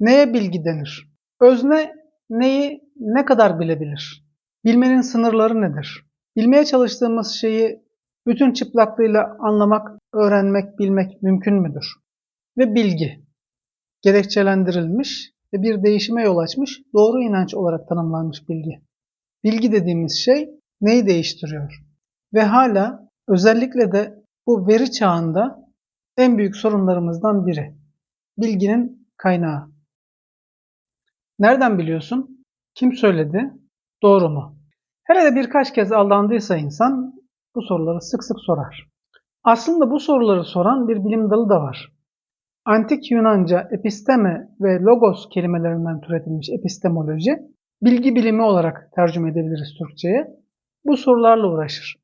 Neye bilgi denir? Özne neyi ne kadar bilebilir? Bilmenin sınırları nedir? Bilmeye çalıştığımız şeyi bütün çıplaklığıyla anlamak, öğrenmek, bilmek mümkün müdür? Ve bilgi gerekçelendirilmiş ve bir değişime yol açmış doğru inanç olarak tanımlanmış bilgi. Bilgi dediğimiz şey neyi değiştiriyor? Ve hala özellikle de bu veri çağında en büyük sorunlarımızdan biri. Bilginin kaynağı. Nereden biliyorsun? Kim söyledi? Doğru mu? Hele de birkaç kez aldandıysa insan bu soruları sık sık sorar. Aslında bu soruları soran bir bilim dalı da var. Antik Yunanca episteme ve logos kelimelerinden türetilmiş epistemoloji, bilgi bilimi olarak tercüme edebiliriz Türkçe'ye. Bu sorularla uğraşır.